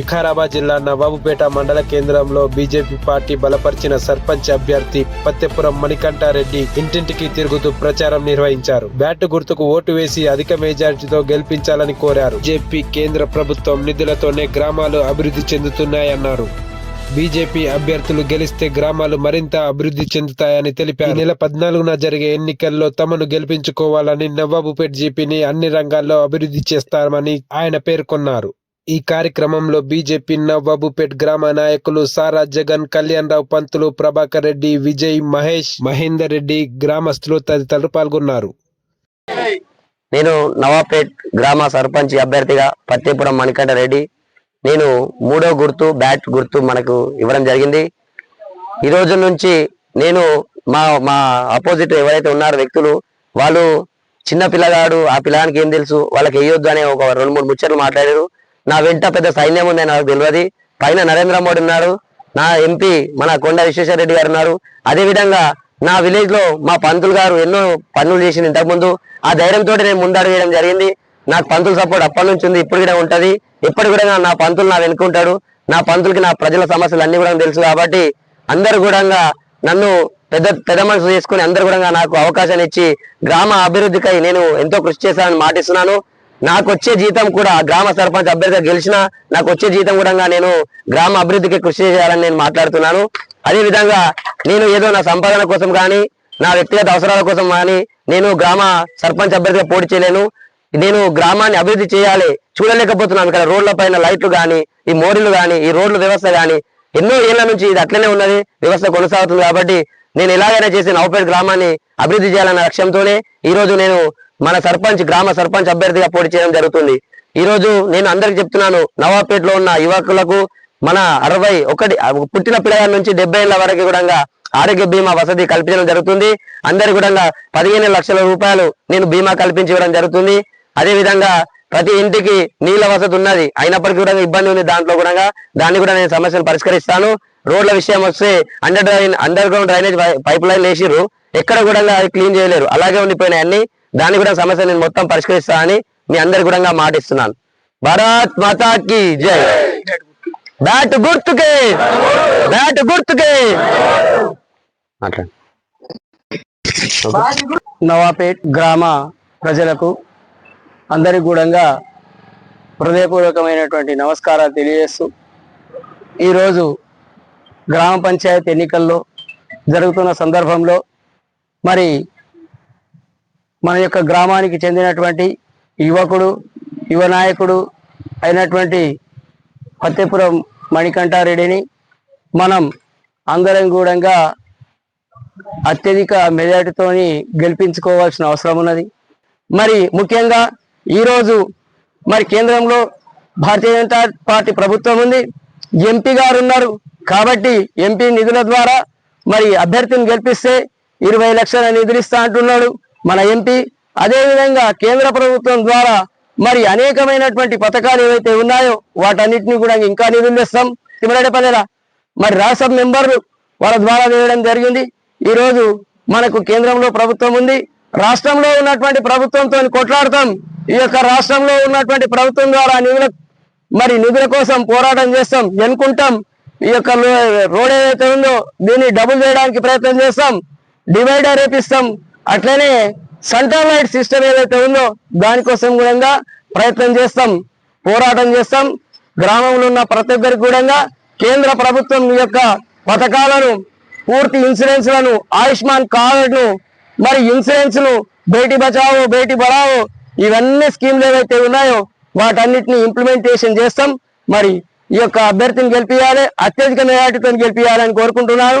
వికారాబాద్ జిల్లా నవాబుపేట మండల కేంద్రంలో బీజేపీ పార్టీ బలపరిచిన సర్పంచ్ అభ్యర్థి పత్తెపురం మణికంఠారెడ్డి ఇంటింటికి తిరుగుతూ ప్రచారం నిర్వహించారు. బ్యాట్ గుర్తుకు ఓటు వేసి అధిక మెజార్టీతో గెలిపించాలని కోరారు. బీజేపీ కేంద్ర ప్రభుత్వం నిధులతోనే గ్రామాలు అభివృద్ధి చెందుతున్నాయన్నారు. బీజేపీ అభ్యర్థులు గెలిస్తే గ్రామాలు మరింత అభివృద్ధి చెందుతాయని తెలిపారు. నెల పద్నాలుగున జరిగే ఎన్నికల్లో తమను గెలిపించుకోవాలని నవాబుపేట్ జీపీని అన్ని రంగాల్లో అభివృద్ధి చేస్తామని ఆయన పేర్కొన్నారు. ఈ కార్యక్రమంలో బీజేపీ నవాబుపేట్ గ్రామ నాయకులు సారా జగన్ కళ్యాణ్ రావు పంతులు ప్రభాకర్ రెడ్డి విజయ్ మహేష్ మహేందర్ రెడ్డి గ్రామస్తులు తదితరులు పాల్గొన్నారు. నేను నవాపేట్ గ్రామ సర్పంచ్ అభ్యర్థిగా పత్తిపురం మణికంఠ రెడ్డి. నేను మూడో గుర్తు బ్యాట్ గుర్తు మనకు ఇవ్వడం జరిగింది. ఈ రోజు నుంచి నేను మా మా అపోజిట్ ఎవరైతే ఉన్నారో వ్యక్తులు వాళ్ళు చిన్న పిల్లగాడు ఆ పిల్లగానికి ఏం తెలుసు వాళ్ళకి వేయొద్దు అనే ఒక రెండు మూడు ముచ్చట్లు మాట్లాడారు. నా వెంట పెద్ద సైన్యం ఉంది నాకు తెలియదు. పైన నరేంద్ర మోడీ ఉన్నారు నా ఎంపీ మన కొండ విశ్వేశ్వర రెడ్డి గారు ఉన్నారు. అదే విధంగా నా విలేజ్లో మా పంతులు గారు ఎన్నో పనులు చేసింది ఇంతకుముందు. ఆ ధైర్యంతో నేను ముందడుగు వేయడం జరిగింది. నాకు పంతులు సపోర్ట్ అప్పటి నుంచి ఉంది ఇప్పుడు కూడా ఉంటుంది. ఇప్పుడు కూడా నా పంతులు నా వెనుకుంటాడు నా పంతులకి నా ప్రజల సమస్యలు అన్ని కూడా తెలుసు కాబట్టి అందరు కూడా నన్ను పెద్ద పెద్ద మనసు చేసుకుని అందరు కూడా నాకు అవకాశాన్ని ఇచ్చి గ్రామ అభివృద్ధికై నేను ఎంతో కృషి చేశానని మాటిస్తున్నాను. నాకు వచ్చే జీతం కూడా గ్రామ సర్పంచ్ అభ్యర్థిగా గెలిచిన నాకు వచ్చే జీతం కూడా నేను గ్రామ అభివృద్ధికి కృషి చేయాలని నేను మాట్లాడుతున్నాను. అదే విధంగా నేను ఏదో నా సంపాదన కోసం కానీ నా వ్యక్తిగత అవసరాల కోసం కానీ నేను గ్రామ సర్పంచ్ అభ్యర్థిగా పోటీ చేయలేను. నేను గ్రామాన్ని అభివృద్ధి చేయాలి చూడలేకపోతున్నాను ఇక్కడ రోడ్ల పైన లైట్లు కానీ ఈ మోరీలు కానీ ఈ రోడ్ల వ్యవస్థ కానీ. ఎన్నో ఏళ్ళ నుంచి ఇది అట్లనే ఉన్నది వ్యవస్థ కొనసాగుతుంది కాబట్టి నేను ఎలాగైనా చేసి నవపేట గ్రామాన్ని అభివృద్ధి చేయాలన్న లక్ష్యంతోనే ఈ రోజు నేను మన సర్పంచ్ గ్రామ సర్పంచ్ అభ్యర్థిగా పోటీ చేయడం జరుగుతుంది. ఈ రోజు నేను అందరికి చెప్తున్నాను నవాపేటలో ఉన్న యువకులకు మన అరవై ఒకటి పుట్టిన పిల్లగాల నుంచి డెబ్బై ఏళ్ళ వరకు కూడా ఆరోగ్య బీమా వసతి కల్పించడం జరుగుతుంది. అందరి కూడా పదిహేను లక్షల రూపాయలు నేను బీమా కల్పించడం జరుగుతుంది. అదే విధంగా ప్రతి ఇంటికి నీళ్ళ వసతి ఉన్నది. అయినప్పటికీ కూడా ఇబ్బంది ఉంది దాంట్లో కూడా. దాన్ని కూడా నేను సమస్యలు పరిష్కరిస్తాను. రోడ్ల విషయం వస్తే under drain underground drainage pipeline వేసిర్రు ఎక్కడ కూడా అది క్లీన్ చేయలేరు. అలాగే ఉండిపోయినాయి అన్ని. దాన్ని కూడా సమస్య నేను మొత్తం పరిష్కరిస్తానని మీ అందరి కూడా మాటిస్తున్నాను. భారత్ మాతాకి జై. బ్యాట్ గుర్తుకే. బ్యాట్ గుర్తుకే. నవాపేట్ గ్రామ ప్రజలకు అందరి కూడా హృదయపూర్వకమైనటువంటి నమస్కారాలు తెలియజేస్తూ ఈరోజు గ్రామ పంచాయతీ ఎన్నికల్లో జరుగుతున్న సందర్భంలో మరి మన యొక్క గ్రామానికి చెందినటువంటి యువకుడు యువ నాయకుడు అయినటువంటి ఫతేపురం మణికంఠారెడ్డిని మనం అందరం కూడా అత్యధిక మెజార్టీతోని గెలిపించుకోవాల్సిన అవసరం ఉన్నది. మరి ముఖ్యంగా ఈరోజు మరి కేంద్రంలో భారతీయ జనతా పార్టీ ప్రభుత్వం ఉంది. ఎంపీ గారు ఉన్నారు. కాబట్టి ఎంపీ నిధుల ద్వారా మరి అభ్యర్థిని గెలిపిస్తే ఇరవై లక్షల నిధులు ఇస్తా అంటున్నాడు. మన ఎంపీ అదేవిధంగా కేంద్ర ప్రభుత్వం ద్వారా మరి అనేకమైనటువంటి పథకాలు ఏవైతే ఉన్నాయో వాటన్నిటిని కూడా ఇంకా నిధులు ఇస్తాం మరి రాష్ట్ర మెంబర్లు వాళ్ళ ద్వారా వేయడం జరిగింది. ఈరోజు మనకు కేంద్రంలో ప్రభుత్వం ఉంది. రాష్ట్రంలో ఉన్నటువంటి ప్రభుత్వంతో కొట్లాడతాం. ఈ యొక్క రాష్ట్రంలో ఉన్నటువంటి ప్రభుత్వం ద్వారా నిధుల మరి నిధుల కోసం పోరాటం చేస్తాం. ఎన్నుకుంటాం. ఈ యొక్క రోడ్ ఏదైతే ఉందో దీన్ని డబుల్ చేయడానికి ప్రయత్నం చేస్తాం. డివైడర్ రేపిస్తాం అట్లనే సెంట్రల్ లైట్ సిస్టమ్ ఏదైతే ఉందో దానికోసం కూడా ప్రయత్నం చేస్తాం పోరాటం చేస్తాం. గ్రామంలో ఉన్న ప్రతి ఒక్కరికి కూడా కేంద్ర ప్రభుత్వం యొక్క పథకాలను పూర్తి ఇన్సూరెన్స్లను ఆయుష్మాన్ కార్డును మరి ఇన్సూరెన్స్ను బేటీ బచావో బేటీ పడావో ఇవన్నీ స్కీమ్లు ఏవైతే ఉన్నాయో వాటన్నిటిని ఇంప్లిమెంటేషన్ చేస్తాం. మరి ఈ యొక్క అభ్యర్థిని గెలిపించాలి అత్యధిక మెజార్టీతో గెలిపియాలని కోరుకుంటున్నాను.